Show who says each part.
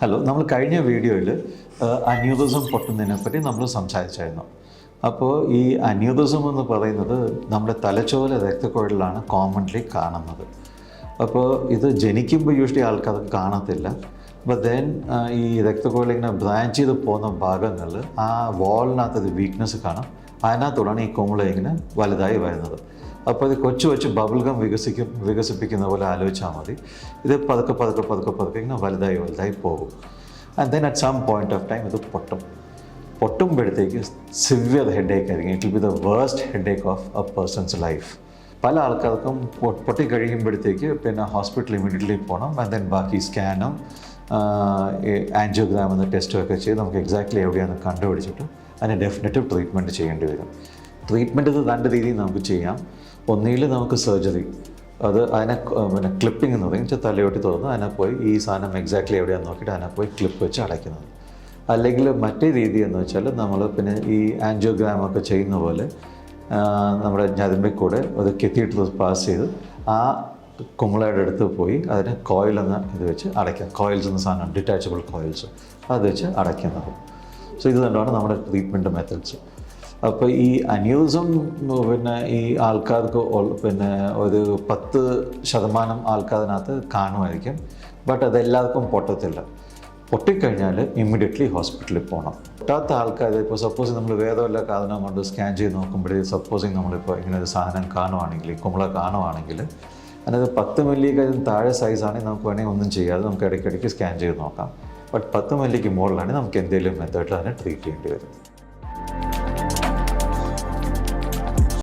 Speaker 1: Hello നമ്മൾ കഴിഞ്ഞ വീഡിയോയിൽ അന്യൂദിസം പൊട്ടുന്നതിനെ പറ്റി നമ്മൾ സംസാരിച്ചായിരുന്നു. അപ്പോൾ ഈ അന്യൂദിസം എന്ന് പറയുന്നത് നമ്മുടെ തലച്ചോല രക്തക്കുഴലിലാണ് കോമൺലി കാണുന്നത്. അപ്പോൾ ഇത് ജനിക്കുമ്പോൾ യൂഷ്വലി ആൾക്കാർ കാണത്തില്ല. അപ്പോൾ ദെൻ ഈ രക്തക്കുഴൽ ഇങ്ങനെ ബ്രാഞ്ച് ചെയ്ത് പോകുന്ന ഭാഗങ്ങൾ ആ വാളിനകത്ത് വീക്ക്നെസ് കാണും. അതിനകത്തോടാണ് ഈ കുമിള ഇങ്ങനെ വലുതായി വരുന്നത്. അപ്പോൾ ഇത് കൊച്ചു കൊച്ചു ബബിൾഗം വികസിക്കും വികസിപ്പിക്കുന്ന പോലെ ആലോചിച്ചാൽ മതി. ഇത് പതുക്കെ പതുക്കെ പതുക്കെ പതുക്കെ ഇങ്ങനെ വലുതായി വലുതായി പോകും. And then at some point of time ഇത് പൊട്ടും. പൊട്ടുമ്പോഴത്തേക്ക് സിവിയർ ഹെഡ് ഏക്ക് ആയിരിക്കും. It be the worst headache of a person's life പല ആൾക്കാർക്കും പൊട്ടി കഴിയുമ്പോഴത്തേക്ക് പിന്നെ ഹോസ്പിറ്റലിൽ ഇമീഡിയറ്റ്ലി പോകണം. ആൻഡ് ദെൻ ബാക്കി സ്കാനും ആൻജിയോഗ്രാം എന്ന ടെസ്റ്റും ഒക്കെ ചെയ്ത് നമുക്ക് എക്സാക്ട്ലി എവിടെയാണെന്ന് കണ്ടുപിടിച്ചിട്ട് അതിന് ഡെഫിനറ്റീവ് ട്രീറ്റ്മെന്റ് ചെയ്യേണ്ടി വരും. ട്രീറ്റ്മെന്റ് രണ്ട് രീതിയിൽ നമുക്ക് ചെയ്യാം. ഒന്നിൽ നമുക്ക് സർജറി അത് അതിനെ പിന്നെ ക്ലിപ്പിംഗ് എന്ന് പറയും. തലയോട്ടി തുറന്ന് അതിനെ പോയി ഈ സാധനം എക്സാക്ട്ലി എവിടെയാണെന്ന് നോക്കിയിട്ട് അതിനെ പോയി ക്ലിപ്പ് വെച്ച് അടയ്ക്കുന്നത്. അല്ലെങ്കിൽ മറ്റേ രീതി എന്ന് വെച്ചാൽ നമ്മൾ പിന്നെ ഈ ആൻജിയോഗ്രാം ഒക്കെ ചെയ്യുന്ന പോലെ നമ്മുടെ ഞരമ്പിൽ കൂടെ ഒരു കെത്തിയിട്ട് പാസ് ചെയ്ത് ആ കുമ്പളയുടെ അടുത്ത് പോയി അതിനെ കോയിൽ എന്ന ഇത് വെച്ച് അടയ്ക്കാം. കോയിൽസ് എന്ന സാധനം ഡിറ്റാച്ചബിൾ കോയിൽസ് അത് വെച്ച് അടയ്ക്കുന്നത്. സോ ഇത് തന്നെയാണ് നമ്മുടെ ട്രീറ്റ്മെന്റ് മെത്തഡ്സ് അപ്പോൾ ഈ അന്യൂസം പിന്നെ ഈ ആൾക്കാർക്ക് പിന്നെ ഒരു പത്ത് ശതമാനം ആൾക്കാരിനകത്ത് കാണുമായിരിക്കും. ബട്ട് അതെല്ലാവർക്കും പൊട്ടത്തില്ല. പൊട്ടിക്കഴിഞ്ഞാൽ ഇമ്മീഡിയറ്റ്ലി ഹോസ്പിറ്റലിൽ പോകണം പൊട്ടാത്ത ആൾക്കാർ ഇപ്പോൾ സപ്പോസ് നമ്മൾ വേറെ വല്ല കാരണം കൊണ്ട് സ്കാൻ ചെയ്ത് നോക്കുമ്പോഴേ സപ്പോസിങ് നമ്മളിപ്പോൾ ഇങ്ങനെ ഒരു സാധനം കാണുവാണെങ്കിൽ കുമ്പള കാണുവാണെങ്കിൽ അതിനകത്ത് പത്ത് മില്ലി കഴിഞ്ഞ് താഴെ സൈസാണെങ്കിൽ നമുക്ക് വേണമെങ്കിൽ ഒന്നും ചെയ്യാതെ നമുക്ക് ഇടയ്ക്കിടയ്ക്ക് സ്കാൻ ചെയ്ത് നോക്കാം. ബട്ട് പത്ത് മില്ലിക്ക് മുകളിലാണെങ്കിൽ നമുക്ക് എന്തെങ്കിലും മെത്തേഡിൽ അതിനെ ട്രീറ്റ് ചെയ്യേണ്ടി വരും.